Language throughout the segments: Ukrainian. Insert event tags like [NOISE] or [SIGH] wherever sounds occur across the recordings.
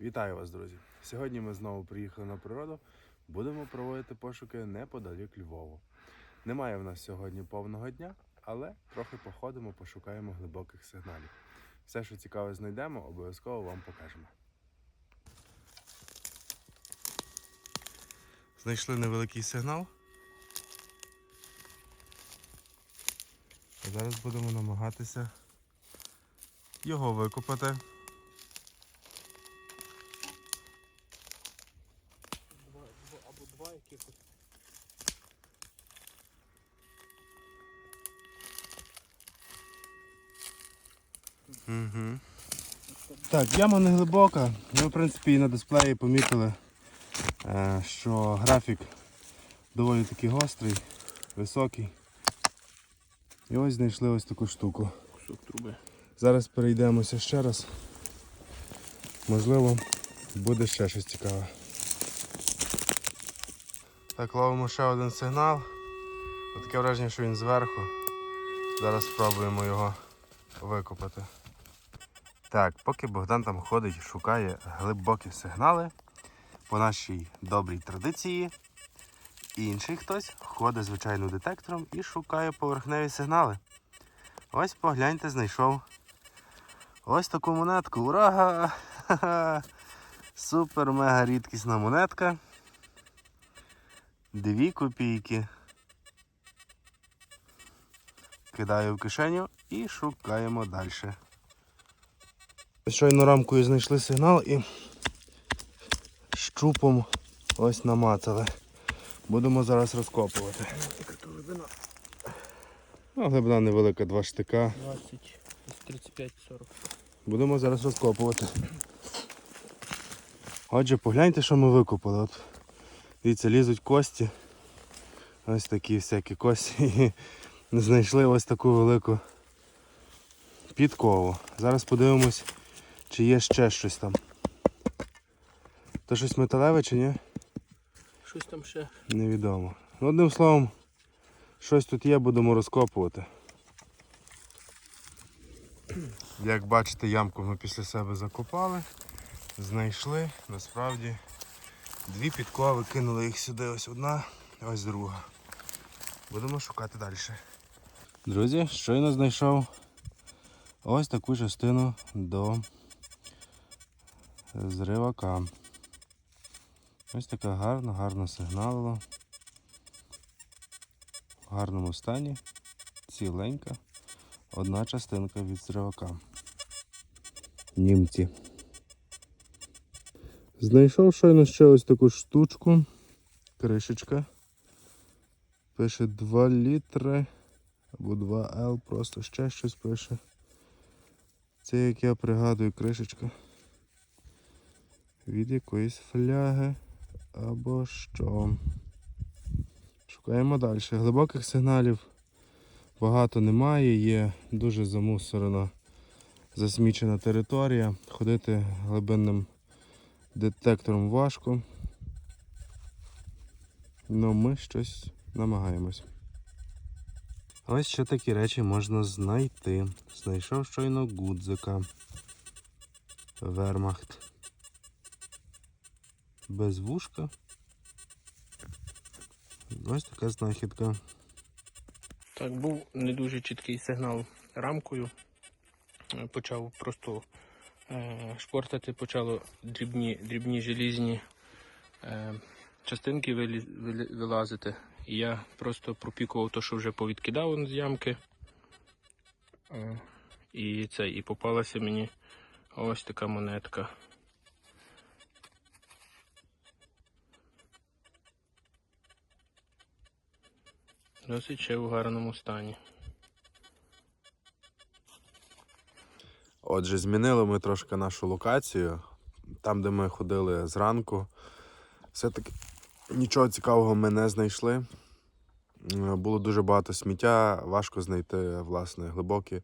Вітаю вас, друзі! Сьогодні ми знову приїхали на природу. Будемо проводити пошуки неподалік Львову. Немає в нас сьогодні повного дня, але трохи походимо, пошукаємо глибоких сигналів. Все, що цікаве знайдемо, обов'язково вам покажемо. Знайшли невеликий сигнал. Зараз будемо намагатися його викопати. Два, два або два якихось. Угу. Так, яма не глибока. Ми, в принципі, і на дисплеї помітили, е, що графік доволі таки гострий, високий. І ось знайшли ось таку штуку. Кусок труби. Зараз перейдемося ще раз. Можливо, буде ще щось цікаве. Так, ловимо ще один сигнал. Таке враження, що він зверху. Зараз спробуємо його викопати. Так, поки Богдан там ходить шукає глибокі сигнали, по нашій добрій традиції, інший хтось ходить звичайним детектором і шукає поверхневі сигнали. Ось погляньте, знайшов. Ось таку монетку. Ура! [LAUGHS] Супер мега рідкісна монетка. Дві копійки. Кидаю в кишеню і шукаємо далі. Щойно рамкою знайшли сигнал і щупом ось намацали. Будемо зараз розкопувати. Ну, глибина невелика, два штика. 20, 35-40. Будемо зараз розкопувати. Отже, погляньте, що ми викопали. От, дивіться, лізуть кості. Ось такі всякі кості. [LAUGHS] І знайшли ось таку велику підкову. Зараз подивимось, чи є ще щось там. То щось металеве чи ні? Щось там ще. Невідомо. Ну, одним словом, щось тут є, будемо розкопувати. Як бачите, ямку ми після себе закопали, знайшли, насправді дві підкови, кинули їх сюди, ось одна, ось друга. Будемо шукати далі. Друзі, щойно знайшов ось таку частину до зривака. Ось така гарна, гарно сигналила. В гарному стані, ціленька, одна частинка від зривака. Німці. Знайшов щойно ще ось таку штучку. Кришечка. Пише 2 літри або 2 Л, просто ще щось пише. Це, як я пригадую, кришечка. Від якоїсь фляги або що. Шукаємо далі. Глибоких сигналів багато немає, є дуже замусорена, засмічена територія. Ходити глибинним детектором важко. Ну ми щось намагаємось. Ось ще такі речі можна знайти. Знайшов щойно гудзика. Вермахт. Без вушка. Ось така знахідка. Так, був не дуже чіткий сигнал рамкою. Е, Почав просто е, шпортати, почало дрібні, дрібні желізні е, частинки вилі, вилі- вилазити. І я просто пропікував те, що вже повідкидав з ямки. Е, і це, і попалася мені ось така монетка. Досить ще в гарному стані. Отже, змінили ми трошки нашу локацію. Там, де ми ходили зранку, все-таки нічого цікавого ми не знайшли. Е, Було дуже багато сміття, важко знайти власне глибокі,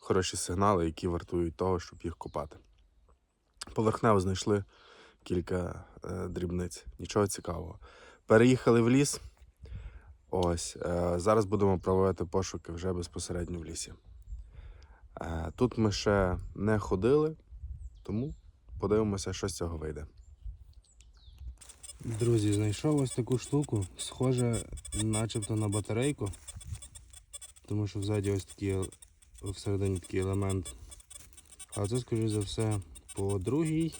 хороші сигнали, які вартують того, щоб їх копати. Поверхнево знайшли кілька е, дрібниць, нічого цікавого. Переїхали в ліс. Ось, е, зараз будемо проводити пошуки вже безпосередньо в лісі. Е, Тут ми ще не ходили, тому подивимося, що з цього вийде. Друзі, знайшов ось таку штуку, схоже начебто на батарейку. Тому що взаді ось такий всередині такий елемент. А це, скоріш за все, по другій.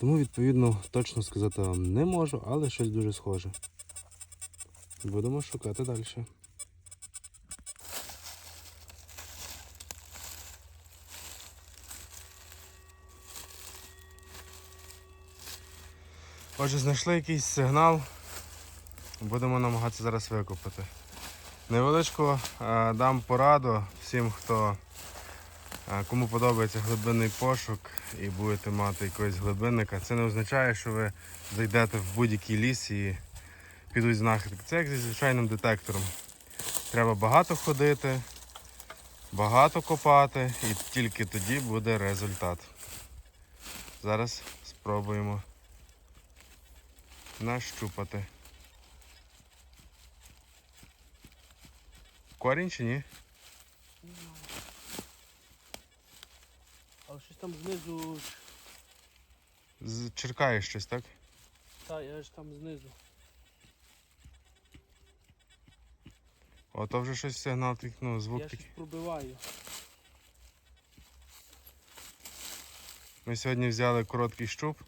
Тому, відповідно, точно сказати вам не можу, але щось дуже схоже. Будемо шукати далі. Отже, знайшли якийсь сигнал. Будемо намагатися зараз викопати. Невеличко е, дам пораду всім, хто е, кому подобається глибинний пошук і будете мати якогось глибинника. Це не означає, що ви зайдете в будь-який ліс і підуть знахідки. Це як зі звичайним детектором. Треба багато ходити, багато копати і тільки тоді буде результат. Зараз спробуємо нащупати. Корінь чи ні? Але щось там знизу. Черкаєш щось, так? Та, я ж там знизу. О, то вже щось сигнал такий, ну, звук я щось такий. пробиваю. Ми сьогодні взяли короткий щуп.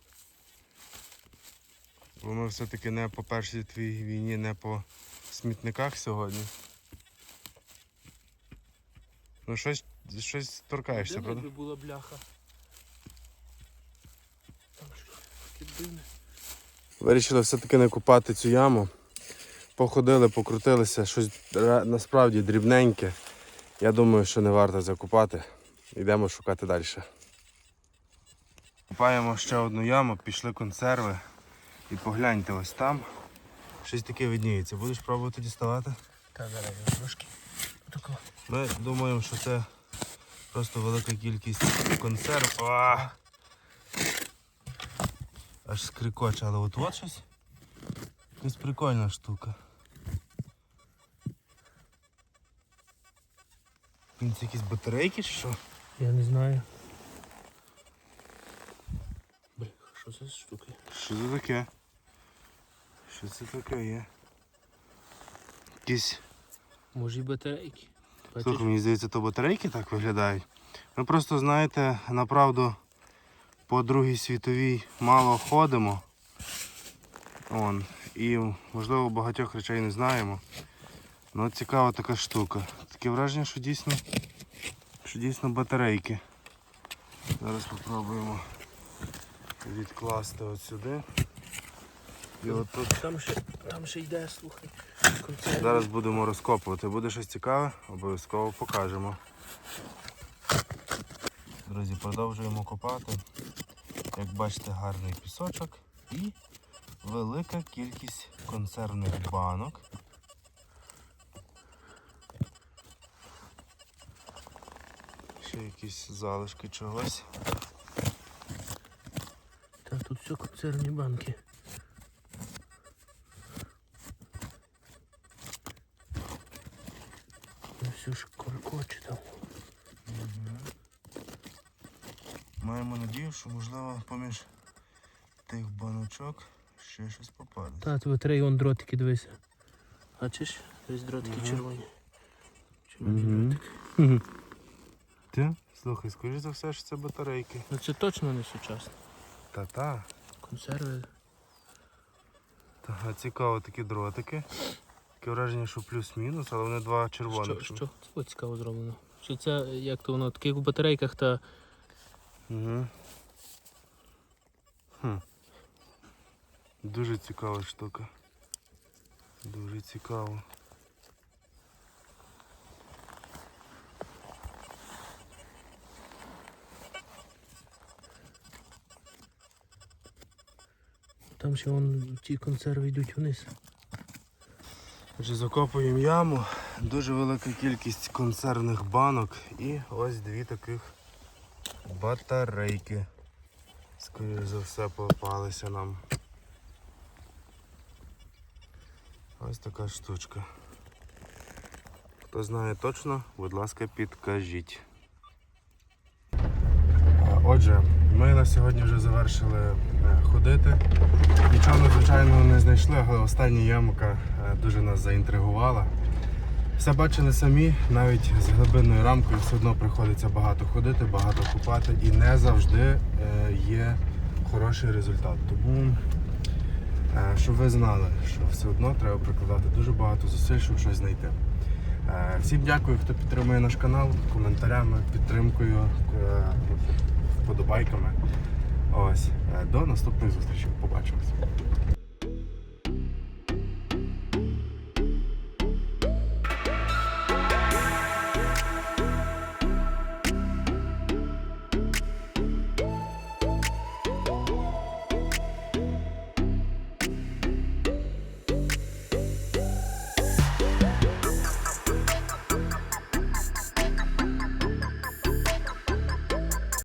Бо ми все-таки не по першій світовій війні, не по смітниках сьогодні. Ну щось, щось торкаєшся, правда? би була бляха? Там щось таке дивне. Вирішили все-таки не купати цю яму. Походили, покрутилися, щось насправді дрібненьке. Я думаю, що не варто закупати. Йдемо шукати далі. Купаємо ще одну яму, пішли консерви. І погляньте ось там. Щось таке видніється. Будеш пробувати діставати? Та зараз трошки. Ми думаємо, що це просто велика кількість консерв. А! Аж скрикоче, але от от щось. Якась прикольна штука. Він це якісь батарейки чи що? Я не знаю. Бля, що це за штуки? Що це таке? Що це таке є? Якісь. Може і батарейки. Слухай, мені здається, то батарейки так виглядають. Ми просто, знаєте, направду по Другій світовій мало ходимо. Он. І, можливо, багатьох речей не знаємо. Ну, цікава така штука. Таке враження, що дійсно, що дійсно батарейки. Зараз спробуємо відкласти от сюди. І от тут Там ще, там ще йде, слухай. концерт. Зараз будемо розкопувати. Буде щось цікаве, обов'язково покажемо. Друзі, продовжуємо копати. Як бачите, гарний пісочок і велика кількість консервних банок. Ще якісь залишки чогось. Та тут все консервні банки. Все ж коркоче там. Маємо надію, що можливо поміж тих баночок ще щось попаде. Та, тут батареї вон дротики дивися. Бачиш? Десь дротики Мгм. червоні. Червоні Мгм. дротики. [LAUGHS] Ти? Слухай, скоріш за все, що це батарейки. Ну це точно не сучасно. Та-та. Консерви. Ага, цікаво такі дротики. Таке враження, що плюс-мінус, але вони два червоних. Що, що? Це цікаво зроблено. Що це як то воно, таких в батарейках та Угу. Хм. Дуже цікава штука. Дуже цікаво. Там вон ті консерви йдуть вниз. Отже, закопуємо яму. Дуже велика кількість консервних банок і ось дві таких батарейки. Скоріше за все попалися нам. Ось така штучка. Хто знає точно, будь ласка, підкажіть. Отже, ми на сьогодні вже завершили е, ходити. Нічого надзвичайного не знайшли, але остання ямка е, дуже нас заінтригувала. Все бачили самі, навіть з глибинною рамкою все одно приходиться багато ходити, багато купати і не завжди е, є хороший результат. Тому, щоб ви знали, що все одно треба прикладати дуже багато зусиль, щоб щось знайти. Всім дякую, хто підтримує наш канал коментарями, підтримкою, вподобайками. Ось, е, до наступних зустрічей. Побачимось.